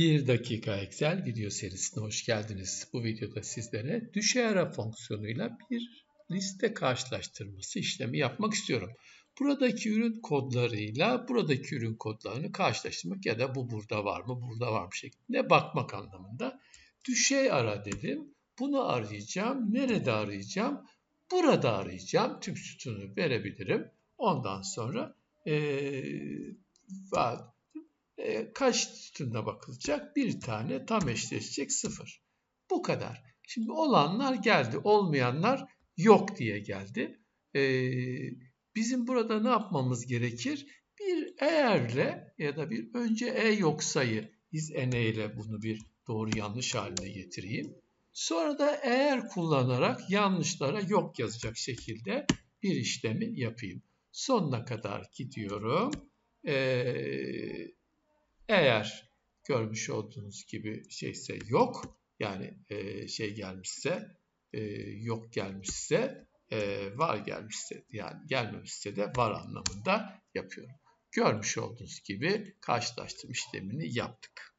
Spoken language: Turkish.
1 dakika Excel video serisine hoş geldiniz. Bu videoda sizlere düşey ara fonksiyonuyla bir liste karşılaştırması işlemi yapmak istiyorum. Buradaki ürün kodlarıyla buradaki ürün kodlarını karşılaştırmak ya da bu burada var mı, burada var mı şeklinde bakmak anlamında. Düşey ara dedim. Bunu arayacağım. Nerede arayacağım? Burada arayacağım. Tüm sütunu verebilirim. Ondan sonra ee, e, kaç sütununa bakılacak? Bir tane tam eşleşecek sıfır. Bu kadar. Şimdi olanlar geldi, olmayanlar yok diye geldi. E, bizim burada ne yapmamız gerekir? Bir eğerle ya da bir önce e yok sayı iz ene ile bunu bir doğru yanlış haline getireyim. Sonra da eğer kullanarak yanlışlara yok yazacak şekilde bir işlemi yapayım. Sonuna kadar gidiyorum. Ee, eğer görmüş olduğunuz gibi şeyse yok yani e, şey gelmişse e, yok gelmişse e, var gelmişse yani gelmemişse de var anlamında yapıyorum. Görmüş olduğunuz gibi karşılaştırma işlemini yaptık.